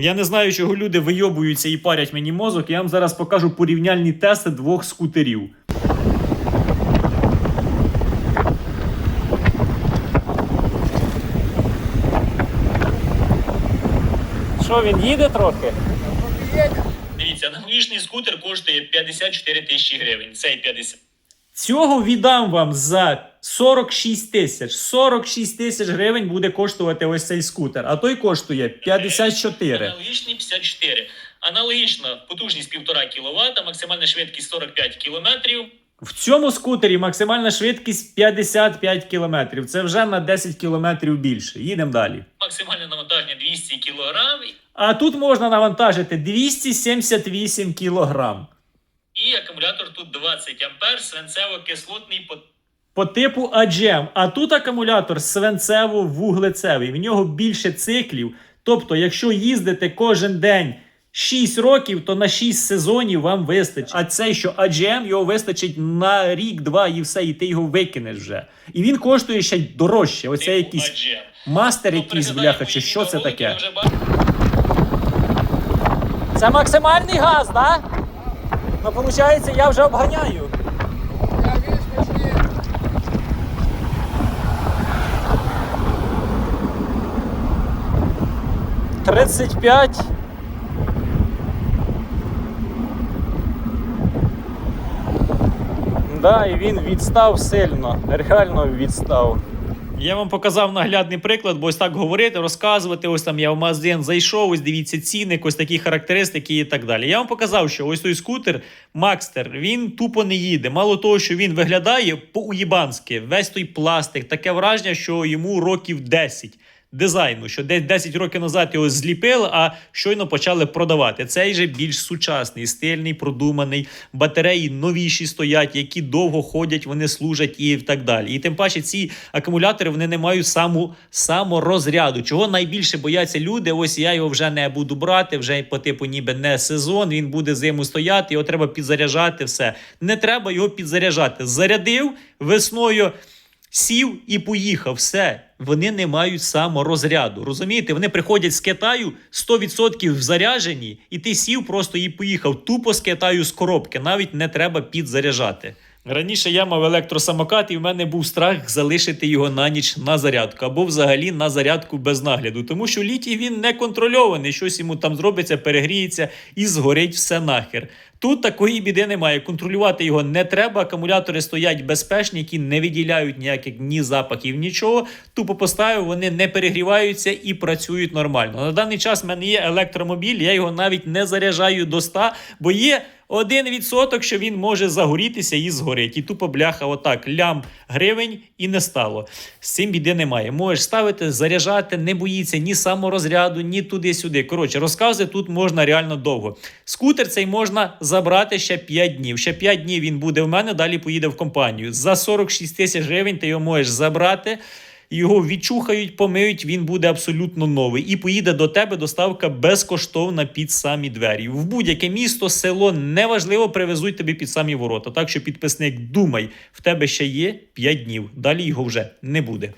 Я не знаю, чого люди вийобуються і парять мені мозок. Я вам зараз покажу порівняльні тести двох скутерів. Що він їде трохи? Дивіться, аналогічний скутер коштує 54 тисячі гривень. Цей 50. Цього віддам вам за 46 тисяч. 46 тисяч гривень буде коштувати ось цей скутер, а той коштує 54. Аналогічний 54. Аналогічна потужність 1,5 кВт, максимальна швидкість 45 км. В цьому скутері максимальна швидкість 55 км. Це вже на 10 км більше. Їдемо далі. Максимальне навантаження 200 кг. А тут можна навантажити 278 кг. І акумулятор тут 20 А, свинцево-кислотний по По типу AGM. А тут акумулятор свинцево-вуглецевий. В нього більше циклів. Тобто, якщо їздите кожен день 6 років, то на 6 сезонів вам вистачить. А цей, що AGM, його вистачить на рік-два і все, і ти його викинеш вже. І він коштує ще й дорожче. Оце типу якийсь мастер, Ну, якийсь бляха, чи що це таке? Це максимальний газ, так? Да? Ну, виходить, я вже обганяю. Тридцять п'ять. Да, і він відстав сильно, реально відстав. Я вам показав наглядний приклад, бо ось так говорити, розказувати. Ось там я в магазин зайшов, ось дивіться ціни, ось такі характеристики і так далі. Я вам показав, що ось той скутер Макстер, він тупо не їде. Мало того, що він виглядає по-уїбанськи, весь той пластик, таке враження, що йому років 10 дизайну, що десь 10 років назад його зліпили, а щойно почали продавати. Цей же більш сучасний, стильний, продуманий. Батареї новіші стоять, які довго ходять, вони служать і так далі. І тим паче ці акумулятори вони не мають саму саморозряду. Чого найбільше бояться люди? Ось я його вже не буду брати, вже по типу ніби не сезон. Він буде зиму стояти, його треба підзаряджати. Все не треба його підзаряджати. Зарядив весною. Сів і поїхав. Все. Вони не мають саморозряду. Розумієте? Вони приходять з Китаю 100% заряджені, і ти сів просто і поїхав. Тупо з Китаю з коробки. Навіть не треба підзаряджати. Раніше я мав електросамокат, і в мене був страх залишити його на ніч на зарядку або взагалі на зарядку без нагляду, тому що літій він не контрольований. Щось йому там зробиться, перегріється і згорить все нахер. Тут такої біди немає. Контролювати його не треба. Акумулятори стоять безпечні, які не виділяють ніяких ні запахів, нічого. Тупо поставив, вони не перегріваються і працюють нормально. На даний час в мене є електромобіль, я його навіть не заряджаю до 100, бо є. Один відсоток, що він може загорітися і згорить. І тупо бляха, отак, лям гривень і не стало. З цим біди немає. Можеш ставити, заряджати, не боїться ні саморозряду, ні туди-сюди. Коротше, розкази тут можна реально довго. Скутер цей можна забрати ще 5 днів. Ще 5 днів він буде в мене, далі поїде в компанію. За 46 тисяч гривень ти його можеш забрати. Його відчухають, помиють, він буде абсолютно новий. І поїде до тебе доставка безкоштовна під самі двері. В будь-яке місто, село неважливо, привезуть тобі під самі ворота. Так що підписник, думай, в тебе ще є 5 днів. Далі його вже не буде.